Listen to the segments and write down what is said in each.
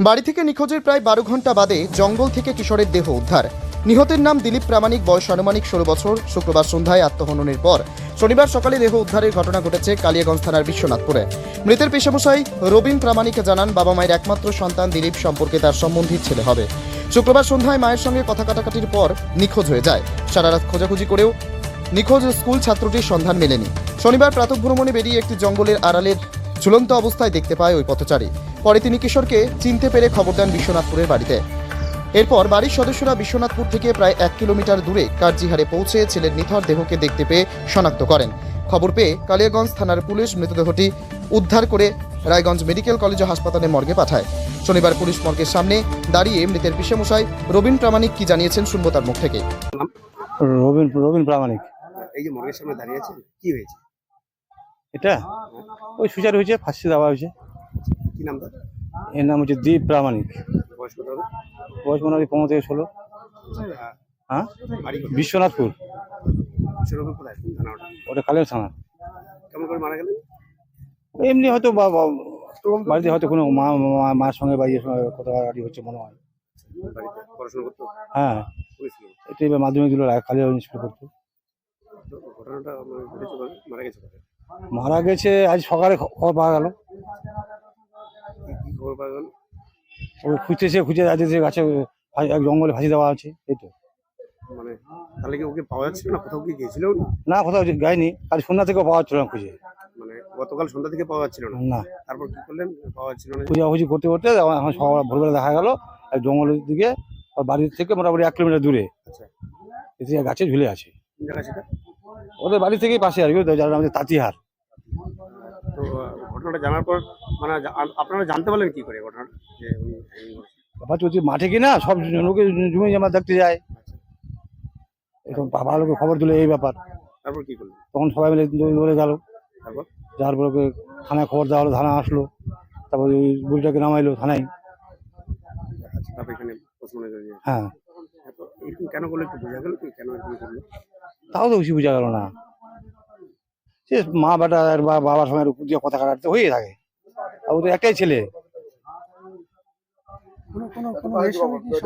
বাড়ি থেকে নিখোঁজের প্রায় বারো ঘণ্টা বাদে জঙ্গল থেকে কিশোরের দেহ উদ্ধার। নিহতের নাম দিলীপ প্রামাণিক, বয়স আনুমানিক ষোলো বছর। শুক্রবার সন্ধ্যায় আত্মহননের পর শনিবার সকালে দেহ উদ্ধারের ঘটনা ঘটেছে কালিয়াগঞ্জ থানার বিশ্বনাথপুরে। মৃতের পেশামশাই রবীন প্রামাণিক জানান, বাবা মায়ের একমাত্র সন্তান দিলীপ সম্পর্কে তার সম্বন্ধীর ছেলে হবে। শুক্রবার সন্ধ্যায় মায়ের সঙ্গে কথা কাটাকাটির পর নিখোঁজ হয়ে যায়। সারা রাত খোঁজাখুঁজি করেও নিখোঁজ স্কুল ছাত্রটির সন্ধান মেলেনি। শনিবার প্রাতঃভ্রমণে বেরিয়ে একটি জঙ্গলের আড়ালের ঝুলন্ত অবস্থায় দেখতে পায় ওই পথচারী। পরে তিনি কিশোরকে চিনতে পেরে খবর দেন বিশ্বনাথপুরের বাড়িতে। এরপর বাড়ির সদস্যরা বিশ্বনাথপুর থেকে প্রায় এক কিলোমিটার দূরে কার্জিহারে পৌঁছে ছেলের নিথর দেহকে দেখতে পেয়ে শনাক্ত করেন। খবর পেয়ে কালিয়াগঞ্জ থানার পুলিশ মৃতদেহটি উদ্ধার করে রায়গঞ্জ মেডিকেল কলেজ ও হাসপাতালে মর্গে পাঠায়। শনিবার পুলিশ মর্গের সামনে দাঁড়িয়ে মৃতের পিসেমশাই রবীন প্রামাণিক কি জানিয়েছেন শুনব তার মুখ থেকে। রবীন রবীন প্রামাণিক। এই যে মর্গের সামনে দাঁড়িয়ে আছেন কি হয়েছে? এটা? ওই সুচার হয়েছে ফাঁসি দেওয়া হয়েছে। নাম এর নাম হচ্ছে দীপ প্রামাণিক। বয়স কত হবে? বয়স মনে হয় পনেরো থেকে ষোলো। হ্যাঁ? বাড়ি কোথায়? বিশ্বনাথপুর। সেরকম কোথায়? থানা ওটা? ওটা কালের থানা। কেমন করে মারা গেলেন? এমনি হয়তো বা- বা- বাড়িতে হয়তো কোনো মা মা- মার সঙ্গে বা ইয়ের সঙ্গে কথাকাটি হচ্ছে মনে হয়। বাড়িতে পড়াশোনা করতো? হ্যাঁ। পড়েছিল এটা এবার মাধ্যমিক দিল কালী স্কুল করতো। তো ঘটনাটা মানে ঘটেছে? মারা গেছে কবে? মারা গেছে আজ সকালে খ- খবর পাওয়া গেল। খবর ও খুঁজতেছে খুঁজে যাচ্ছে গাছে জঙ্গলে ফাঁসি দেওয়া আছে এই তো। মানে তাহলে কি ওকে পাওয়া যাচ্ছিল না? কোথাও কি গিয়েছিল না কোথাও যায়নি। আজ সন্ধ্যা থেকেও পাওয়া যাচ্ছিল না খুঁজে। মানে গতকাল সন্ধ্যা থেকে পাওয়া যাচ্ছিল না? না। তারপর কি করলেন? পাওয়া যাচ্ছিল না? খুঁজাখুঁজি করতে করতে এখন সকাল ভোরবেলা দেখা গেল এক জঙ্গলের দিকে ওর বাড়ির থেকে মোটামুটি এক কিলোমিটার দূরে। আচ্ছা। গাছে ঝুলে আছে। ওদের বাড়ি থেকেই পাশে আর কি যারা আমাদের তাঁতিহার। তো ঘটনাটা জানার পর মানে আপনারা জানতে পারলেন কি করে ঘটনাটা? যে হচ্ছে মাঠে কিনা সব লোকে জমি জমা দেখতে যায়। এখন বাবা লোকে খবর দিল এই ব্যাপার। তারপর কি করল তখন সবাই মিলে দৌড়ে গেল। তারপর? যার পরে ওকে থানায় খবর দেওয়া হলো থানা আসলো। তারপর ওই বুড়িটাকে নামাইলো থানায়। আচ্ছা হ্যাঁ। কেন করল একটু বোঝা গেল কি? কেন তাও তো বেশি বোঝা গেল না। সে মা বেটা বা- বাবার সঙ্গে উপর দিয়ে কথা কাটাতে হয়ে থাকে। আর ও তো একটাই ছেলে।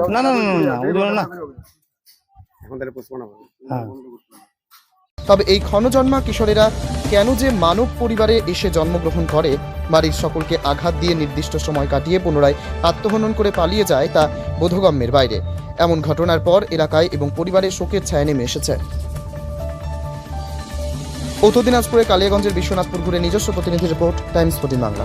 না না না না, হ্যাঁ। তবে এই ক্ষণজন্মা কিশোরেরা কেন যে মানব পরিবারে এসে জন্মগ্রহণ করে বাড়ির সকলকে আঘাত দিয়ে নির্দিষ্ট সময় কাটিয়ে পুনরায় আত্মহনন করে পালিয়ে যায় তা বোধগম্যের বাইরে। এমন ঘটনার পর এলাকায় এবং পরিবারের শোকের ছায়া নেমে এসেছে। উত্তর দিনাজপুরে কালিয়াগঞ্জের বিশ্বনাথপুর ঘুরে নিজস্ব প্রতিনিধি রিপোর্ট টাইমস ফোর্টিন বাংলা।